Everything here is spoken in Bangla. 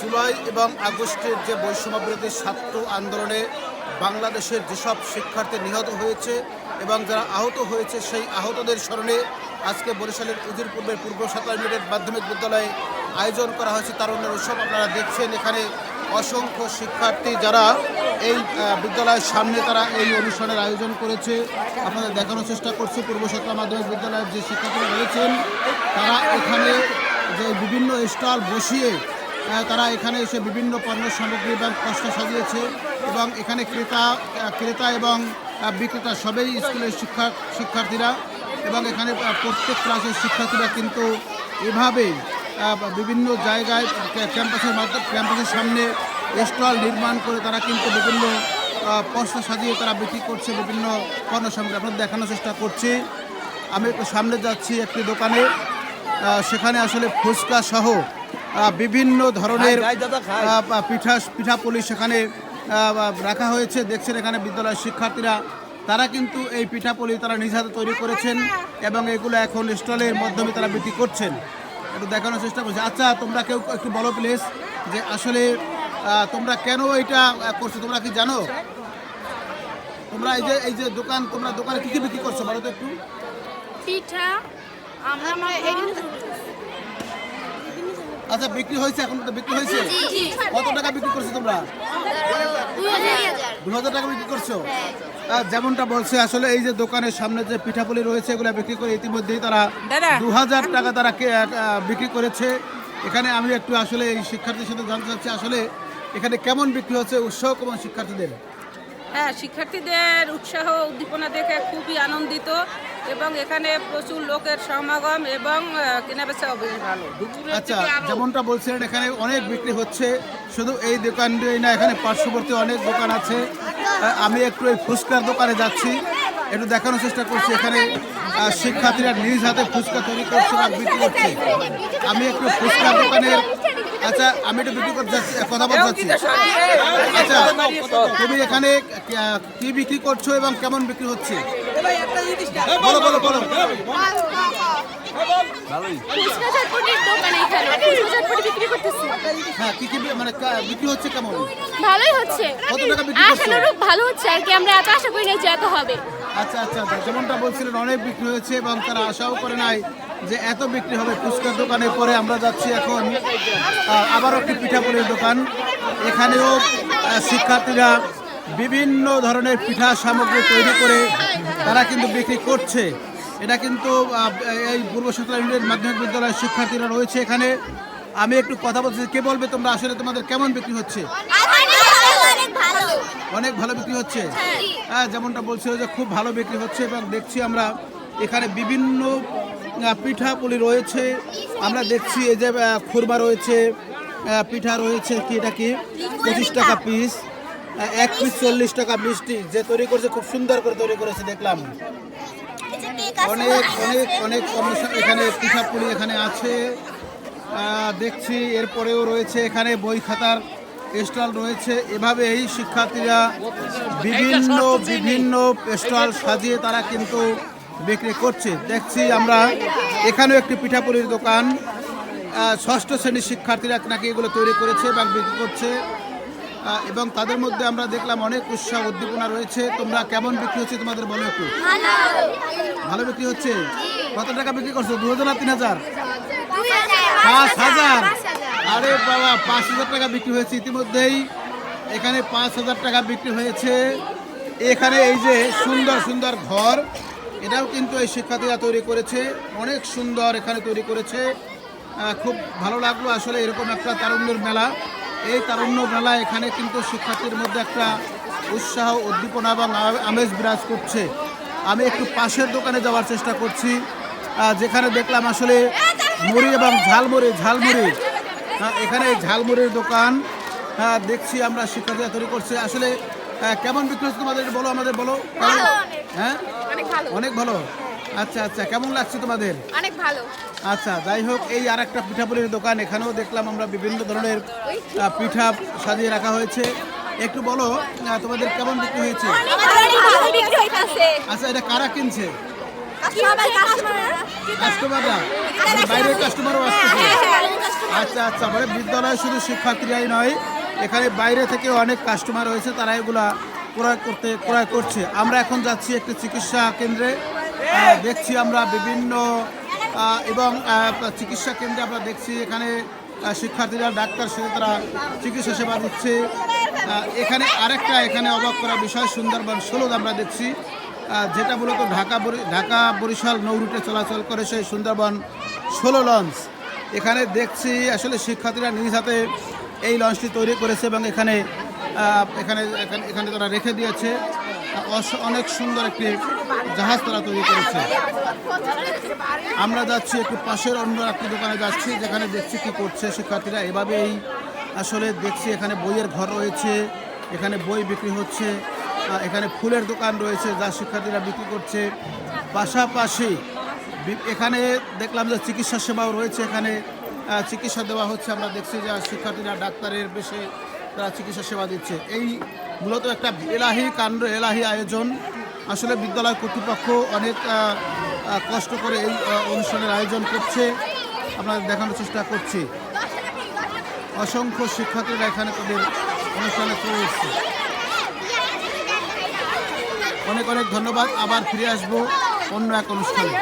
জুলাই এবং আগস্টের যে বৈষম্য বিরোধী ছাত্র আন্দোলনে বাংলাদেশের যেসব শিক্ষার্থী নিহত হয়েছে এবং যারা আহত হয়েছে, সেই আহতদের স্মরণে আজকে বরিশালের উজিরপূর্বের পূর্ব সাঁতার মিনিট মাধ্যমিক বিদ্যালয়ে আয়োজন করা হয়েছে তারুণ্যের উৎসব। আপনারা দেখছেন এখানে অসংখ্য শিক্ষার্থী যারা এই বিদ্যালয়ের সামনে তারা এই অনুষ্ঠানের আয়োজন করেছে। আপনাদের দেখানোর চেষ্টা করছি, পূর্ব সাঁতরা মাধ্যমিক বিদ্যালয়ের যে শিক্ষার্থীরা রয়েছেন, তারা এখানে যে বিভিন্ন স্টল বসিয়ে তারা এখানে এসে বিভিন্ন পণ্য সামগ্রী এবং কষ্ট সাজিয়েছে এবং এখানে ক্রেতা ক্রেতা এবং বিক্রেতা সবাই স্কুলের শিক্ষা শিক্ষার্থীরা এবং এখানে প্রত্যেক ক্লাসের শিক্ষার্থীরা কিন্তু এভাবেই আহ, বিভিন্ন জায়গায় ক্যাম্পাসের মাধ্যমে ক্যাম্পাসের সামনে স্টল নির্মাণ করে তারা কিন্তু বিভিন্ন পশা সাজিয়ে তারা বিক্রি করছে বিভিন্ন পণ্য সামগ্রী। আপনাদের দেখানোর চেষ্টা করছি। আমি সামনে যাচ্ছি একটি দোকানে। সেখানে আসলে ফুচকা সহ বিভিন্ন ধরনের পিঠা পিঠাপুলি সেখানে রাখা হয়েছে। দেখছেন এখানে বিদ্যালয়ের শিক্ষার্থীরা। তারা কিন্তু এই পিঠাপুলি তারা নিজ হাতে তৈরি করেছেন এবং এগুলো এখন স্টলের মাধ্যমে তারা বিক্রি করছেন। একটু দেখানোর চেষ্টা করছি। আচ্ছা তোমরা কেউ একটু বলো প্লিজ যে আসলে তোমরা কেন এটা করছ? তোমরা কি জানো? তোমরা এই যে এই যে দোকান তোমরা দোকানে কি কি বিক্রি করছ? বলো তো একটু। পিঠা আমরা আচ্ছা বিক্রি হয়েছে এখন তো বিক্রি হয়েছে? কত টাকা বিক্রি করছ তোমরা? দু হাজার টাকা বিক্রি করছ? আহ, যেমনটা বলছে আসলে এই যে দোকানের সামনে যে পিঠাপুলি রয়েছে এগুলো বিক্রি করে ইতিমধ্যেই তারা দু হাজার টাকা তারা কে- বিক্রি করেছে। এখানে আমি একটু আসলে এই শিক্ষার্থীর সাথে জানতে চাচ্ছি আসলে এখানে কেমন বিক্রি হচ্ছে উৎসাহ কেমন শিক্ষার্থীদের? হ্যাঁ শিক্ষার্থীদের উৎসাহ উদ্দীপনা দেখে খুবই আনন্দিত এবং এখানে প্রচুর লোকের সমাগম এবং কেনাবেচাও বেশ ভালো। আচ্ছা যেমনটা বলছিলেন এখানে অনেক বিক্রি হচ্ছে। শুধু এই দোকানটাই না এখানে পার্শ্ববর্তী অনেক দোকান আছে। আমি একটু এই ফুচকার দোকানে যাচ্ছি। একটু দেখানোর চেষ্টা করছি এখানে শিক্ষার্থীরা নিজ হাতে ফুচকা তৈরি করছে বা বিক্রি করছে। আমি একটু ফুচকার দোকানের আচ্ছা আমি একটু বিক্রি করতে যাচ্ছি কথা বলতে যাচ্ছি আচ্ছা তুমি এখানে কি বিক্রি করছ এবং কেমন বিক্রি হচ্ছে বলো বলো বলো হ্যাঁ কি কি মানে বিক্রি হচ্ছে কেমন ভালোই হচ্ছে কত টাকা বিক্রি আশানুরূপ ভালো হচ্ছে আর কি আমরা এত আশা করি না যে এত হবে আচ্ছা আচ্ছা আচ্ছা যেমনটা বলছিলেন, অনেক বিক্রি হয়েছে এবং তারা আশাও করে নাই যে এত বিক্রি হবে ফুচকার দোকানে। পরে আমরা যাচ্ছি এখন আবারও একটি পিঠাপুলির দোকান। এখানেও শিক্ষার্থীরা বিভিন্ন ধরনের পিঠা সামগ্রী তৈরি করে তারা কিন্তু বিক্রি করছে। এটা কিন্তু এই পূর্ব সাঁতরা ইউনিয়ন মাধ্যমিক বিদ্যালয়ের শিক্ষার্থীরা রয়েছে এখানে। আমি একটু কথা বলছি, কে বলবে তোমরা? আসলে তোমাদের কেমন বিক্রি হচ্ছে? অনেক ভালো বিক্রি হচ্ছে। হ্যাঁ যেমনটা বলছিল যে খুব ভালো বিক্রি হচ্ছে এবং দেখছি আমরা এখানে বিভিন্ন পিঠাপুলি রয়েছে। আমরা দেখছি এই যে খুরমা রয়েছে পিঠা রয়েছে, কি এটা কি? পঁচিশ টাকা পিস এক পিস চল্লিশ টাকা মিষ্টি, যে তৈরি করেছে, খুব সুন্দর করে তৈরি করেছে, দেখলাম। অনেক অনেক অনেক এখানে পিঠাপুলি এখানে আছে। দেখছি এরপরেও রয়েছে এখানে বই খাতার স্টল রয়েছে। এভাবে এই শিক্ষার্থীরা বিভিন্ন বিভিন্ন স্টল সাজিয়ে তারা কিন্তু বিক্রি করছে। দেখছি আমরা এখানেও একটি পিঠাপুলির দোকান। আহ, ষষ্ঠ শ্রেণির শিক্ষার্থীরা নাকি এগুলো তৈরি করেছে এবং বিক্রি করছে। এবং তাদের মধ্যে আমরা দেখলাম অনেক উৎসাহ উদ্দীপনা রয়েছে। তোমরা কেমন বিক্রি হচ্ছে তোমাদের বলো একটু। ভালো বিক্রি হচ্ছে? কত টাকা বিক্রি করছ? দু হাজার না তিন হাজার। পাঁচ হাজার। আরে বাবা, পাঁচ হাজার টাকা বিক্রি হয়েছে। ইতিমধ্যেই এখানে পাঁচ হাজার টাকা বিক্রি হয়েছে। এখানে এই যে সুন্দর সুন্দর ঘর, এটাও কিন্তু এই শিক্ষার্থীরা তৈরি করেছে। অনেক সুন্দর এখানে তৈরি করেছে। খুব ভালো লাগল আসলে এরকম একটা তারুণ্যের মেলা। এই তারুণ্য মেলা এখানে কিন্তু শিক্ষার্থীর মধ্যে একটা উৎসাহ, উদ্দীপনা এবং আমেজ বিরাজ করছে। আমি একটু পাশের দোকানে যাওয়ার চেষ্টা করছি। যেখানে দেখলাম আসলে মুড়ি এবং ঝালমুড়ি ঝালমুড়ি। হ্যাঁ, এখানে ঝালমুড়ির দোকান। হ্যাঁ, দেখছি আমরা শিক্ষার্থীরা তৈরি করছে। আসলে আহ, কেমন বিক্রি হচ্ছে তোমাদের? বলো আমাদের বলো। হ্যাঁ? অনেক ভালো। আচ্ছা আচ্ছা কেমন লাগছে তোমাদের? অনেক ভালো। আচ্ছা যাই হোক এই আর একটা পিঠাপুলির দোকান। এখানেও দেখলাম আমরা বিভিন্ন ধরনের পিঠা সাজিয়ে রাখা হয়েছে। একটু বলো তোমাদের কেমন বিক্রি হয়েছে? আচ্ছা এটা কারা কিনছে? কাস্টমাররা বাইরের কাস্টমারও আসতেছে। আচ্ছা আচ্ছা মানে বিদ্যালয়ে শুধু শিক্ষার্থীরাই নয়, এখানে বাইরে থেকে অনেক কাস্টমার রয়েছে, তারা এগুলা ক্রয় করতে, ক্রয় করছে। আমরা এখন যাচ্ছি একটি চিকিৎসা কেন্দ্রে দেখছি আমরা বিভিন্ন এবং চিকিৎসা কেন্দ্রে আমরা দেখছি এখানে শিক্ষার্থীরা, ডাক্তার সাথে তারা চিকিৎসা সেবা দিচ্ছে এখানে আরেকটা এখানে অবাক করা বিষয়, সুন্দরবন ষোলোদ আমরা দেখছি যেটা মূলত ঢাকা ঢাকা বরিশাল নৌরুটে চলাচল করে সেই সুন্দরবন ষোলো লঞ্চ। এখানে দেখছি আসলে শিক্ষার্থীরা নিজ হাতে এই লঞ্চটি তৈরি করেছে এবং এখানে এখানে এখানে তারা রেখে দিয়েছে। অনেক সুন্দর একটি জাহাজ তারা তৈরি করেছে। আমরা যাচ্ছি একটু পাশের অন্য একটি দোকানে যাচ্ছি, যেখানে দেখছি কি করছে শিক্ষার্থীরা। এভাবেই আসলে দেখছি এখানে বইয়ের ঘর রয়েছে, এখানে বই বিক্রি হচ্ছে এখানে ফুলের দোকান রয়েছে যা শিক্ষার্থীরা বিক্রি করছে। পাশাপাশি এখানে দেখলাম যে চিকিৎসা সেবাও রয়েছে। এখানে চিকিৎসা দেওয়া হচ্ছে। আমরা দেখছি যে শিক্ষার্থীরা, ডাক্তারের বেশে তারা চিকিৎসা সেবা দিচ্ছে। এই মূলত একটা এলাহি কাণ্ড, এলাহি আয়োজন। আসলে বিদ্যালয় কর্তৃপক্ষ অনেক কষ্ট করে এই অনুষ্ঠানের আয়োজন করছে। আপনাদের দেখানোর চেষ্টা করছি। অসংখ্য শিক্ষার্থীরা এখানে তাদের অনুষ্ঠানে চলে এসছে অনেক অনেক ধন্যবাদ। আবার ফিরে আসব অন্য এক অনুষ্ঠানে।